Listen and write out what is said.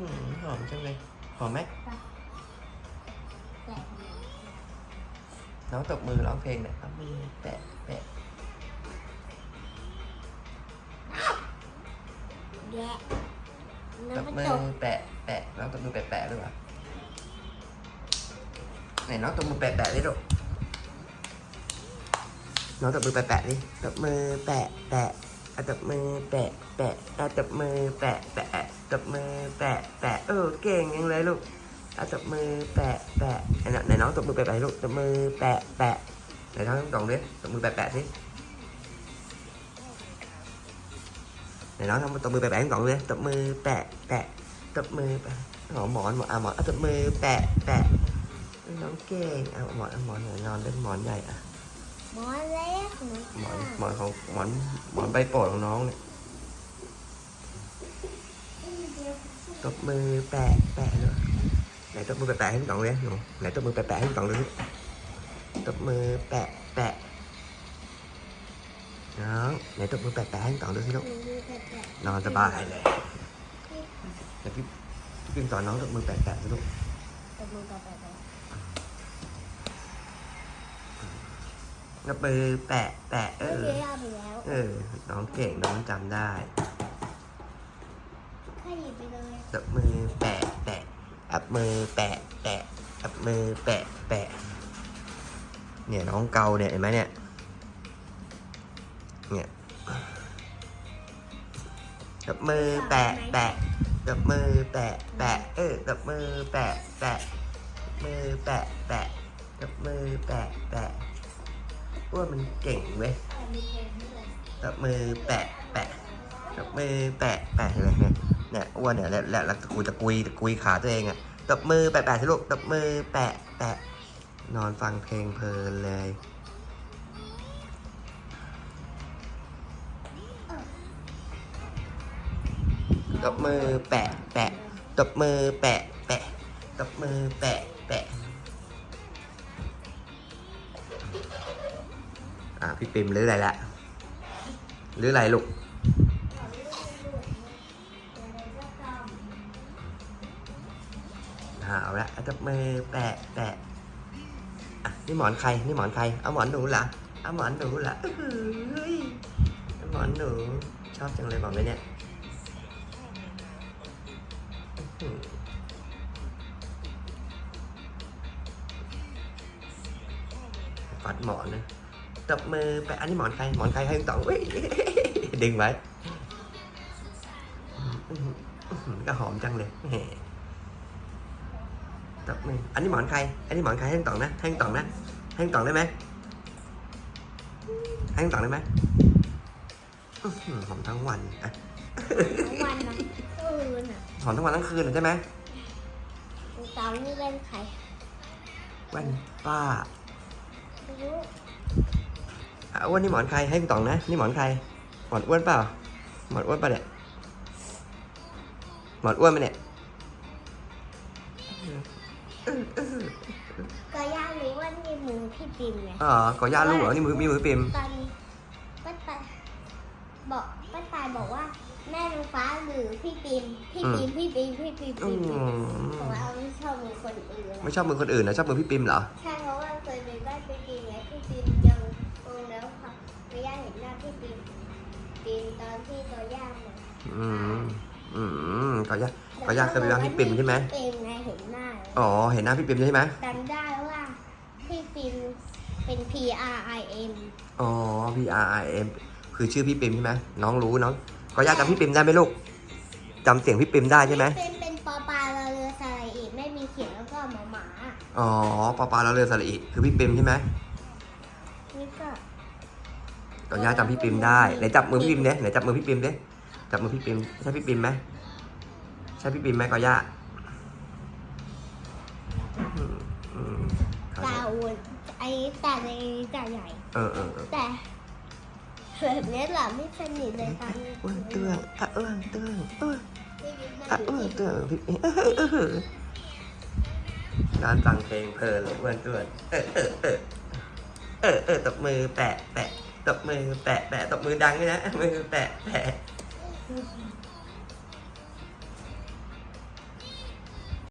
หือหอมจังเลย หอมไหมแตะน้องตบมือร้องเพลงเนี่ยเอามือแปะแปะแยะตน้ำบมันมือตกแปะแปะน้องตบมือแปะแปะด้วยวะไหนน้องตบมือแปะแปะดิลูกน้องตบมือแปะแปะดิตบมือแปะแปะ อะตบมือแปะแปะอะตบมือแปะแปะตบมือแปะแปะเออเก่งยังเลยลูกอะตบมือแปะแปะไหนน้องตบมือแปะแปะลูกตบมือแปะแปะไหนน้องตบดิตบมือแปะแปะสิไหนน้องทำตบมือแปะแปะให้กล่องเลยตบมือแปะแปะตบมือแปะหอมหมอนหมอนอะหมอนอะตบมือแปะแปะน้องเก่งเอาหมอนหมอนหน่อยนอนเล่นหมอนใหญ่อะ หมอนเล็กหมอนหมอนข้างหมอนของหมอนหมอนใบโปรดของน้องเนี่ยตบมือแปะแปะเลยไหนตบมือแปะแปะให้กล่องเลยหนูไหนตบมือแปะแปะให้กล่องเลยตบมือแปะแปะน้องไหนตบมือแปะแปะให้กล่องดูสิลูกนอนสบายเลยเดี๋ยวพี่พี่พิมสอนน้องตบมือแปะแปะสิลูกตบมือแตะแตะ แตะตบมือแปะ แปะ เอเมื่ออกี้เอาไปแล้วเออ น้องเก่งน้องจำได้แค่หยิบไปเลยตบมือแปะแปะอับมือแปะ แปะอับมือแปะ แปะ เนี่ยน้องเกาเนี่ยเห็นไหมเนี่ย เนี่ยตบมือแปะ แปะตบมือแปะ แปะ เออตบมือแปะ แปะมือแปะแปะตบมือแปะ แปะ ว่ามันเก่งเว้ยตบมือแปะแปะตบมือแปะแปะเห็นไหมเนี่ยเนี่ยอ้วนเนี่ยแล้วแล้วแล้วตะกุยตะกุยตะกุยขาตัวเองอะตบมือแปะแปะสิลูกตบมือแปะแปะนอนฟังเพลงเพลินเลยตบมือแปะแปะตบมือแปะแปะตบมือแปะแปะ อะพี่ปิมหรืออะไรละหรืออะไรลูกเอาละตบมือแปะแปะนี่หมอนใคร นี่หมอนใคร เอาหมอนหนูเหรอ เอาหมอนหนูเหรอเอ้ยหมอนหนู ชอบจังเลยบอกไหมเนี่ยฟัดหมอนนะ ตบมือแปะอันนี้หมอนใครหมอนใครให้ต่องเว้ยดึงไว้อื้อหืออื้อหือก็หอมจังเลยแหมตบมืออันนี้หมอนใคร อันนี้หมอนใครให้ต่องนะให้ต่องนะให้ต่องได้ไหมให้ต่องได้ไหมอื้อหือหอมทั้งวันอะทั้งวันนะคืนอะหอมทั้งวันทั้งคืนเลยใช่ไหมตอนนี้เล่นใครแว่นป้าไม่รู้ อะอ้วนนี่หมอนใครให้ต่องนะ นี่หมอนใคร หมอนอ้วนเปล่า หมอนอ้วนเปล่าเนี่ย หมอนอ้วนไหมเนี่ยก็ย่ารู้ว่านี่มือพี่ปิมไงอ๋อก่อย่าลูกเหรอ นี่มือมีมือปิมตอนป้าตายบอกป้าตายบอกว่า แม่น้องฟ้าหรือพี่ปิมพี่ปิมพี่ปิมพี่ปิมอืพี่ปิมมเพราะว่าเราไม่ชอบมือคนอื่นอะไม่ชอบมือคนอื่นนะชอบมือพี่ปิมเหรอ ใช่ อนที่ตัวย่ามาอืมอืมก่อย่าก็ย่าเคยไปบ้านพี่ปิ่มใช่ไหมพี่ปิมไงเห็นหน้าอ๋อเห็นหน้าพี่ปิมใช่ไหมจำได้ว่าพี่ปิมเป็น P R I M อ๋อ P R I M คือชื่อพี่ปิมใช่ไหมน้องรู้น้องก็ยากจำพี่ปิมได้ไหมลูกจำเสียงพี่ปิมได้ใช่ไหมเป็นเป็นปอปลาเรือเรือสระอีไม่มีเขียนแล้วก็หมาหมาอ๋อปอปลาแล้วเรือสระอีคือพี่ปิมใช่ไหมนี่ก็ ก็ยากจำพี่ปิมได้ไหนจับมือพี่ปิมเนี่ยไหนจับมือพี่ปิมดิจับมือพี่ปิมใช่พี่ปิมไหมใช่พี่ปิมไหมก็ยากอืมอืมเข้าตาใจอ้วนไอ้ตาในตาใหญ่ เออเออเออแต่แบบนี้แหละไม่สนิทเลยตอนอ้วนเตื้องอะอ้วนเตื้องอ้วนไม่ยิ้มหน้าอะอยู่อ้วนที่เตื้องพี่ปิมเออเออเออร้านฟังเพลงเพลินเลยอ้วนเตื้องเออเออเออเออเออตบมือแปะแปะ ตบมือแปะแปะตบมือดังด้วยนะมือแปะแปะ